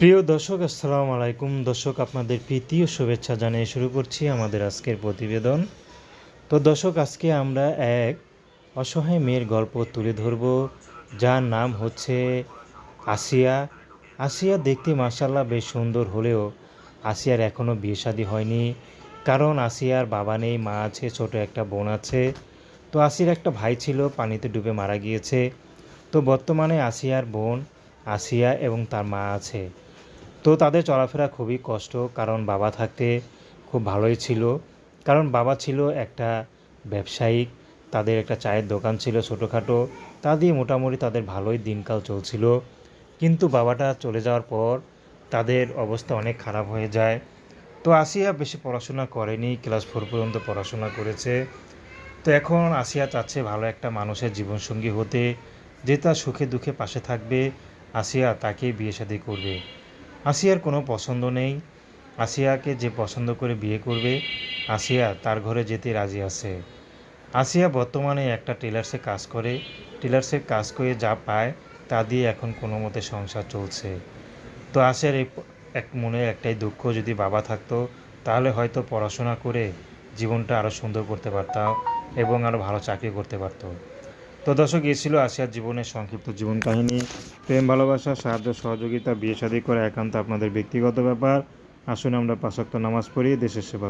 প্রিয় দর্শক, আসসালামু আলাইকুম। দর্শক, আপনাদের প্রীতি ও শুভেচ্ছা জানিয়ে শুরু করছি আমাদের আজকের প্রতিবেদন। তো দর্শক, আজকে আমরা এক অসহায় মেয়ের গল্প তুলে ধরব, যার নাম হচ্ছে আসিয়া। আসিয়া দেখতে মাসাল্লাহ বেশ সুন্দর হলেও আসিয়ার এখনও বিয়ে শাদী হয়নি, কারণ আসিয়ার বাবা নেই, মা আছে, ছোট একটা বোন আছে। তো আসির একটা ভাই ছিল, পানিতে ডুবে মারা গিয়েছে। তো বর্তমানে আসিয়ার বোন আসিয়া এবং তার মা আছে। তো তাদের চলাফেরা খুবই কষ্ট, কারণ বাবা থাকতে খুব ভালোই ছিল। কারণ বাবা ছিল একটা ব্যবসায়িক, তাদের একটা চায়ের দোকান ছিল ছোটোখাটো, তা দিয়ে মোটামুটি তাদের ভালোই দিনকাল চলছিল। কিন্তু বাবাটা চলে যাওয়ার পর তাদের অবস্থা অনেক খারাপ হয়ে যায়। তো আসিয়া বেশি পড়াশোনা করেনি, ক্লাস ফোর পর্যন্ত পড়াশোনা করেছে। তো এখন আসিয়া চাচ্ছে ভালো একটা মানুষের জীবনসঙ্গী হতে, যে তার সুখে দুঃখে পাশে থাকবে, আসিয়া তাকেই বিয়ে শাদী করবে। আসিয়ার কোনো পছন্দ নেই। আসিয়াকে যে পছন্দ করে বিয়ে করবে, আসিয়া তার ঘরে যেতে রাজি আছে। আসিয়া বর্তমানে একটা টেলার্সে কাজ করে। টেলার্সে কাজ করে যা পায়, তা দিয়ে এখন কোনো মতে সংসার চলছে। তো আসিয়ার এই এক মনে একটাই দুঃখ, যদি বাবা থাকতো, তাহলে হয়তো পড়াশোনা করে জীবনটা আরও সুন্দর করতে পারতাম এবং আরও ভালো চাকরি করতে পারতো। তো দর্শক এ ছিল আসিয়ার জীবনের সংক্ষিপ্ত জীবন কাহিনী প্রেম, ভালোবাসা, সাহায্য, সহযোগিতা, বিয়ে শাদী করা একান্ত আপনাদের ব্যক্তিগত ব্যাপার আসুন আমরা পাশাক্ত নামাজ পড়ি, দেশের সেবা।